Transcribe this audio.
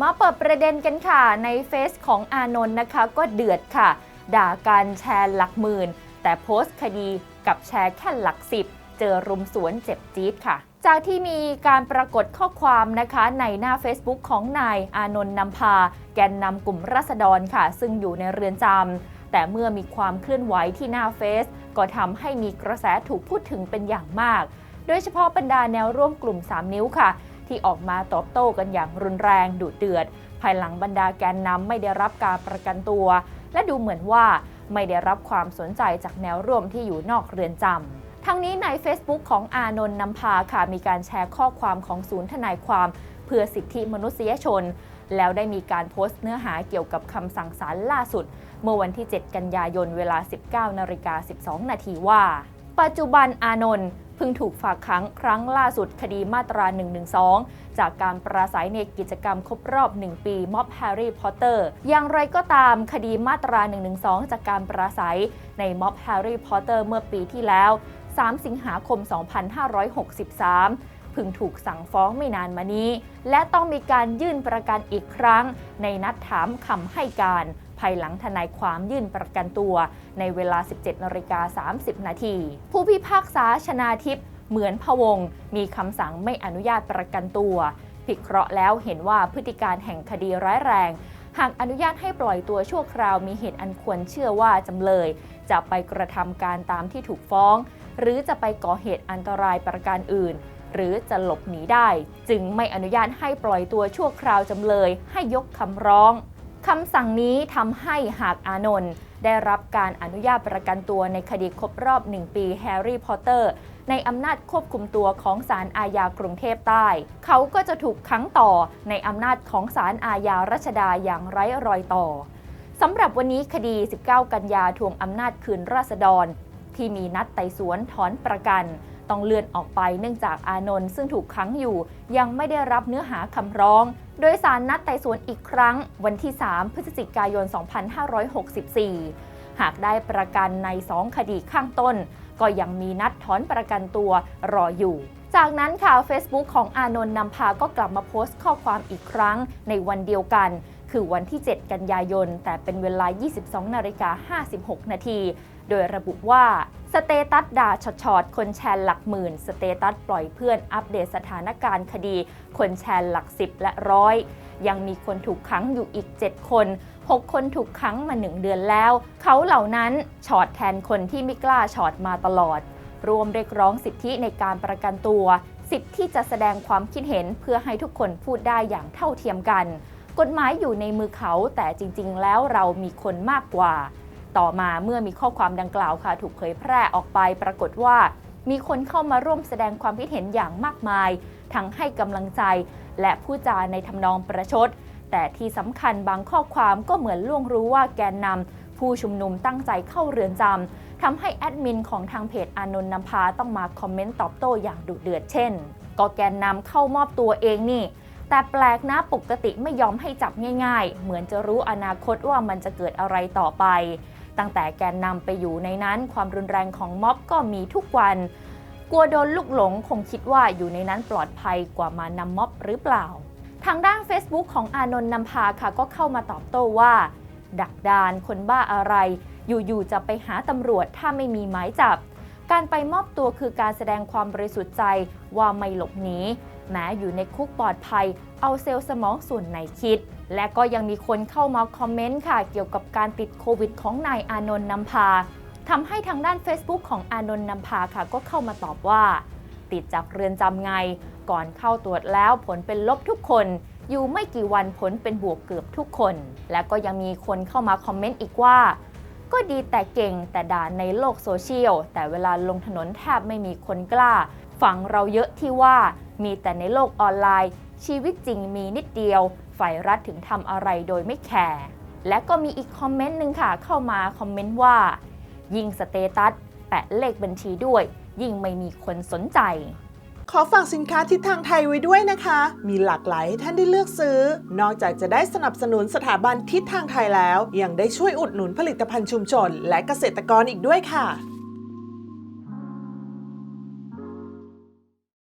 มาเปิดประเด็นกันค่ะ ในเฟซของอานนท์นะคะ ก็เดือดค่ะ ด่าการแชร์หลักหมื่น แต่โพสต์คดีกับแชร์แค่หลักสิบ เจอรุมสวนเจ็บจี๊ดค่ะ จากที่มีการปรากฏข้อความนะคะในหน้า Facebook ของนายอานนท์นำพา แกนนำกลุ่มราษฎรค่ะ ซึ่งอยู่ในเรือนจำแต่เมื่อมีความเคลื่อนไหวที่หน้าเฟซก็ทำให้มีกระแสถูกพูดถึงเป็นอย่างมาก โดยเฉพาะบรรดาแนวร่วมกลุ่ม 3 นิ้วค่ะ ที่ออกมาตอบโต้กันอย่างรุนแรงดุเดือด ภายหลังบรรดาแกนนำไม่ได้รับการประกันตัว และดูเหมือนว่าไม่ได้รับความสนใจจากแนวร่วมที่อยู่นอกเรือนจำทั้งนี้ใน Facebook ของอานนท์นำพาค่ะมีการแชร์ข้อความของศูนย์ทนายความ เพื่อสิทธิมนุษยชน แล้วได้มีการโพสต์เนื้อหาเกี่ยวกับคำสั่งศาลล่าสุด เมื่อวันที่ 7 กันยายนเวลา 19นาฬิกา12 นาทีว่า ปัจจุบันอานนท์ พิ่งถูกฝากขังครั้งล่าสุดคดีมาตรา 112 จากการปราศัยในกิจกรรมครบรอบ 1 ปีม็อบแฮร์รี่พอตเตอร์ อย่างไรก็ตามคดีมาตรา 112 จากการปราศัยในม็อบแฮร์รี่พอตเตอร์เมื่อปีที่แล้ว 3 สิงหาคม 2563พึงถูกสั่งฟ้องไม่นานมานี้ และต้องมีการยื่นประกันอีกครั้ง ในนัดถามคำให้การ ภายหลังทนายความยื่นประกันตัวในเวลา 17นาฬิกา30 นาที ผู้พิพากษาชนาทิพย์เหมือนพวง มีคำสั่งไม่อนุญาตประกันตัวพิเคราะห์แล้วเห็นว่าพฤติการแห่งคดีร้ายแรง หากอนุญาตให้ปล่อยตัวชั่วคราวมีเหตุอันควรเชื่อว่าจำเลย จะไปกระทำการตามที่ถูกฟ้อง หรือจะไปก่อเหตุอันตรายประการอื่น หรือจะหลบหนีได้ จึงไม่อนุญาตให้ปล่อยตัวชั่วคราวจำเลยให้ยกคำร้อง คำสั่งนี้ทำให้หากอานนท์ได้รับการอนุญาตประกันตัวในคดีครบรอบ 1 ปีแฮร์รี่พอตเตอร์ ในอำนาจควบคุมตัวของศาลอาญากรุงเทพใต้ เขาก็จะถูกขังต่อในอำนาจของศาลอาญารัชดาอย่างไร้รอยต่อสำหรับวันนี้คดี 19 กันยาทวงอำนาจคืนราษฎร ที่มีนัดไต่สวนถอนประกัน ต้องเลื่อนออกไปเนื่องจากอานนท์ซึ่งถูกขังอยู่ ยังไม่ได้รับเนื้อหาคำร้อง โดยสารนัดไต่สวนอีกครั้งวันที่ 3 พฤศจิกายน 2564 หากได้ประกันใน 2 คดีข้างต้น ก็ยังมีนัดถอนประกันตัวรออยู่ จากนั้นค่ะ Facebook ของอานนท์นำพาก็กลับมาโพสต์ข้อความอีกครั้งในวันเดียวกัน คือวันที่ 7 กันยายน แต่เป็นเวลา 22 นาฬิกา 56 นาที โดยระบุว่า สเตตัสด่าช็อตๆ คนแชร์หลักหมื่น สเตตัสปล่อยเพื่อนอัปเดตสถานการณ์คดี คนแชร์หลักสิบและร้อยยังมีคนถูกขังอยู่อีก 7 คน 6 คนถูกขังมา 1 เดือนแล้ว เขาเหล่านั้นช็อตแทนคนที่ไม่กล้าช็อตมาตลอด รวมเรียกร้องสิทธิในการประกันตัว สิทธิที่จะแสดงความคิดเห็นเพื่อให้ทุกคนพูดได้อย่างเท่าเทียมกัน กฎหมายอยู่ในมือเขาแต่จริง ๆ แล้วเรามีคนมากกว่า ต่อมาเมื่อมีข้อความดังกล่าวค่ะ ถูกเผยแพร่ออกไปปรากฏว่า มีคนเข้ามาร่วมแสดงความคิดเห็นอย่างมากมาย ทั้งให้กำลังใจ และผู้จาในทำนองประชด แต่ที่สำคัญบางข้อความก็เหมือนล่วงรู้ว่าแกนนำผู้ชุมนุมตั้งใจเข้าเรือนจำทำให้แอดมินของทางเพจอานนท์นำพาต้องมาคอมเมนต์ตอบโต้อย่างดุเดือดเช่นก็แกนนำเข้ามอบตัวเองนี่ แต่แปลกนะปกติไม่ยอมให้จับง่ายๆ เหมือนจะรู้อนาคตว่ามันจะเกิดอะไรต่อไป ตั้งแต่แกนนำไปอยู่ในนั้นความรุนแรงของม็อบก็มีทุกวัน กลัวโดนลูกหลงคงคิดว่าอยู่ในนั้นปลอดภัยกว่ามานำม็อบหรือเปล่า ทางด้าน Facebook ของอานนท์นำพาค่ะก็เข้ามาตอบโต้ว่า ดักดานคนบ้าอะไร อยู่ๆจะไปหาตำรวจถ้าไม่มีหมายจับการไปมอบตัวคือการแสดงความบริสุทธิ์ใจว่าไม่หลบหนี แม้อยู่ในคุกปลอดภัย เอาเซลล์สมองส่วนไหนคิด และก็ยังมีคนเข้ามาคอมเมนต์ค่ะ เกี่ยวกับการติดโควิดของนายอานนท์นำพาทำให้ทางด้าน Facebook ของอานนท์นำพาค่ะ ก็เข้ามาตอบว่า ติดจากเรือนจำไง ก่อนเข้าตรวจแล้วผลเป็นลบทุกคนอยู่ไม่กี่วันผลเป็นบวกเกือบทุกคน และก็ยังมีคนเข้ามาคอมเมนต์อีกว่า ก็ดีแต่เก่งแต่ด่าในโลกโซเชียล แต่เวลาลงถนนแทบไม่มีคนกล้าฟังเราเยอะที่ว่า มีแต่ในโลกออนไลน์ ชีวิตจริงมีนิดเดียว ฝ่ายรัฐถึงทำอะไรโดยไม่แคร์และก็มีอีกคอมเมนต์หนึ่งค่ะ เข้ามาคอมเมนต์ว่า ยิ่งสเตตัสแปะเลขบัญชีด้วย ยิ่งไม่มีคนสนใจ ขอฝากสินค้าทิศทางไทยไว้ด้วยนะคะ มีหลากหลายให้ท่านได้เลือกซื้อ นอกจากจะได้สนับสนุนสถาบันทิศทางไทยแล้ว ยังได้ช่วยอุดหนุนผลิตภัณฑ์ชุมชน และเกษตรกรอีกด้วยค่ะ